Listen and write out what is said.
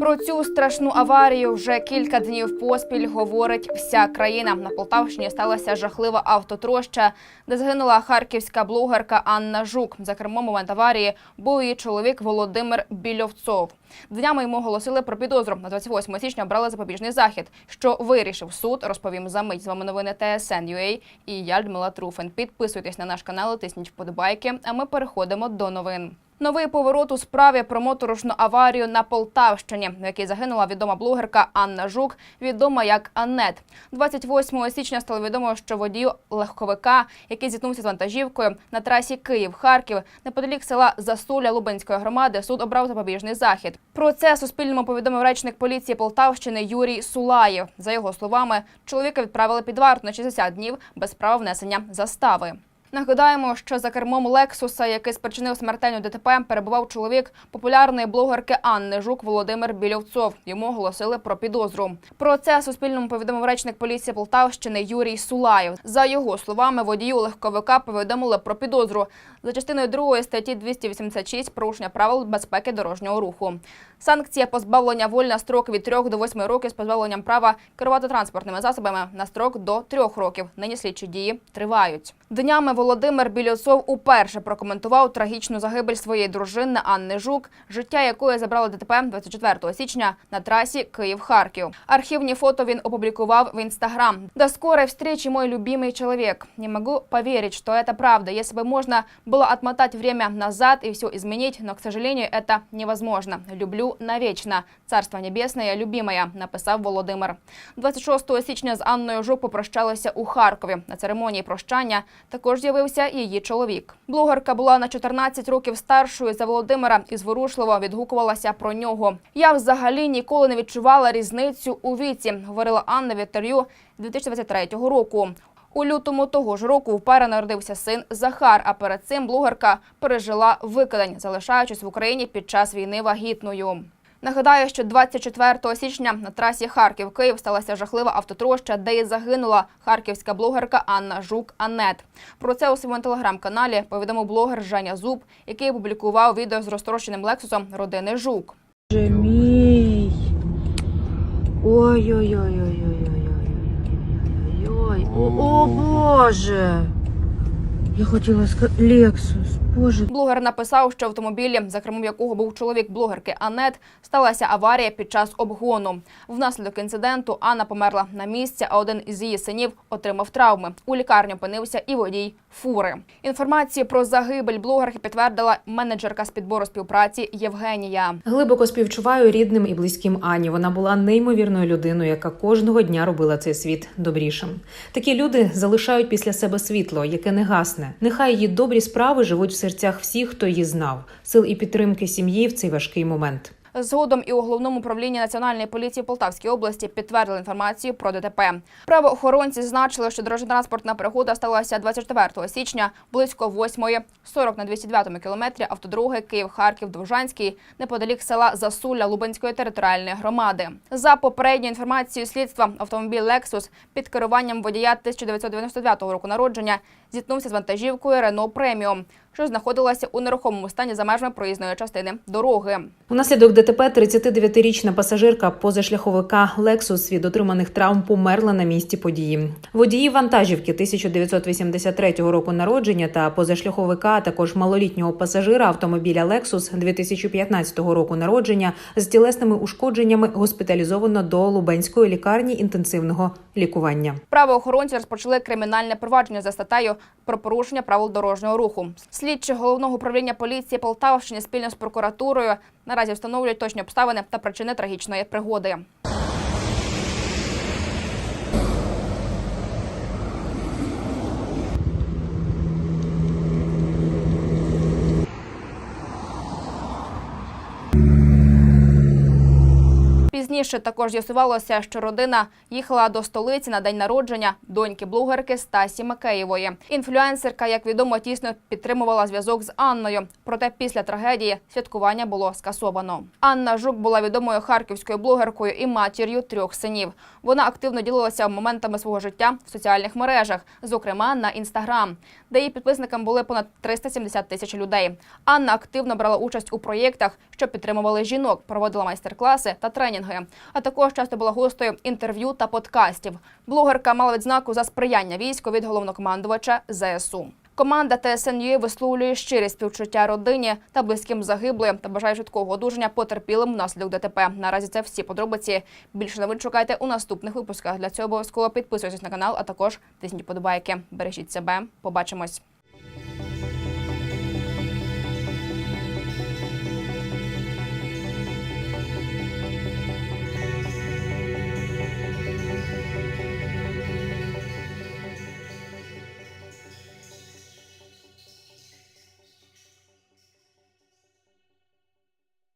Про цю страшну аварію вже кілька днів поспіль говорить вся країна. На Полтавщині сталася жахлива автотроща, де загинула харківська блогерка Анна Жук. За кермом момент аварії був її чоловік Володимир Більовцов. Днями йому оголосили про підозру. На 28 січня обрали запобіжний захід. Що вирішив суд, розповім за мить. З вами новини ТСН.UA і я Людмила Труфен. Підписуйтесь на наш канал, тисніть вподобайки. А ми переходимо до новин. Новий поворот у справі про моторошну аварію на Полтавщині, в якій загинула відома блогерка Анна Жук, відома як Аннет. 28 січня стало відомо, що водію легковика, який зіткнувся з вантажівкою на трасі Київ-Харків, неподалік села Засуля Лубенської громади, суд обрав запобіжний захід. Про це Суспільному повідомив речник поліції Полтавщини Юрій Сулаєв. За його словами, чоловіка відправили під варту на 60 днів без права внесення застави. Нагадаємо, що за кермом Лексуса, який спричинив смертельну ДТП, перебував чоловік популярної блогерки Анни Жук Володимир Більовцов. Йому оголосили про підозру. Про це Суспільному повідомив речник поліції Полтавщини Юрій Сулаєв. За його словами, водію легковика повідомили про підозру за частиною 2 статті 286 порушення правил безпеки дорожнього руху. Санкція позбавлення волі на строк від 3 до 8 років з позбавленням права керувати транспортними засобами на строк до 3 років. Нині слідчі дії тривають. Днями Володимир Більоцов уперше прокоментував трагічну загибель своєї дружини Анни Жук, життя якої забрали ДТП 24 січня на трасі Київ-Харків. Архівні фото він опублікував в інстаграм. До скорой встречи, мой любимый человек. Не могу поверить, что это правда. Если бы можно было отмотать время назад и все изменить, но, к сожалению, это невозможно. Люблю навечно. Царство небесне, любимая, написав Володимир. 26 січня з Анною Жук попрощалися у Харкові. На церемонії прощання також з'явився її чоловік. Блогерка була на 14 років старшою за Володимира і зворушливо відгукувалася про нього. Я взагалі ніколи не відчувала різницю у віці, говорила Анна в інтерв'ю 2023 року. У лютому того ж року у пара народився син Захар. А перед цим блогерка пережила викидень, залишаючись в Україні під час війни вагітною. Нагадаю, що 24 січня на трасі Харків-Київ сталася жахлива автотроща, де і загинула харківська блогерка Анна Жук Анет. Про це у своєму телеграм-каналі повідомив блогер Женя Зуб, який опублікував відео з розтрощеним лексусом родини Жук. Мій. Ой-ой-ой-ой-ой-ой-ой-ой. Боже. Я хотіла сказати Лексус. Боже. Блогер написав, що автомобілі, за кермом якого був чоловік блогерки Анет, сталася аварія під час обгону. Внаслідок інциденту Анна померла на місці, а один із її синів отримав травми. У лікарні опинився і водій фури. Інформацію про загибель блогерки підтвердила менеджерка з підбору співпраці Євгенія. Глибоко співчуваю рідним і близьким Ані. Вона була неймовірною людиною, яка кожного дня робила цей світ добрішим. Такі люди залишають після себе світло, яке не гасне. Нехай її добрі справи живуть в серцях всіх, хто її знав. Сил і підтримки сім'ї в цей важкий момент. Згодом і у головному управлінні національної поліції Полтавської області підтвердили інформацію про ДТП. Правоохоронці зазначили, що дорожньо-транспортна пригода сталася 24 січня близько 8.40 на 209 кілометрі автодороги Київ-Харків-Довжанський неподалік села Засуля Лубенської територіальної громади. За попередньою інформацією слідства, автомобіль Lexus під керуванням водія 1999 року народження зіткнувся з вантажівкою Renault Premium, що знаходилася у нерухомому стані за межами проїзної частини дороги. Унаслідок ДТП 39-річна пасажирка позашляховика Lexus від отриманих травм померла на місці події. Водії вантажівки 1983 року народження та позашляховика, а також малолітнього пасажира автомобіля Lexus 2015 року народження з тілесними ушкодженнями госпіталізовано до Лубенської лікарні інтенсивного лікування. Правоохоронці розпочали кримінальне провадження за статтею про порушення правил дорожнього руху. Слідчі головного управління поліції Полтавщини спільно з прокуратурою наразі встановлюють точні обставини та причини трагічної пригоди. Пізніше також з'ясувалося, що родина їхала до столиці на день народження доньки блогерки Стасі Макеєвої. Інфлюенсерка, як відомо, тісно підтримувала зв'язок з Анною. Проте після трагедії святкування було скасовано. Анна Жук була відомою харківською блогеркою і матір'ю трьох синів. Вона активно ділилася моментами свого життя в соціальних мережах, зокрема на інстаграм, де її підписникам були понад 370 тисяч людей. Анна активно брала участь у проєктах, що підтримували жінок, проводила майстер-класи та тренінги. А також часто була гостею інтерв'ю та подкастів. Блогерка мала відзнаку за сприяння війську від головнокомандувача ЗСУ. Команда ТСНЮ висловлює щирі співчуття родині та близьким загиблим та бажає швидкого одужання потерпілим внаслідок ДТП. Наразі це всі подробиці. Більше новин шукайте у наступних випусках. Для цього обов'язково підписуйтесь на канал, а також тисніть подобайки. Бережіть себе. Побачимось.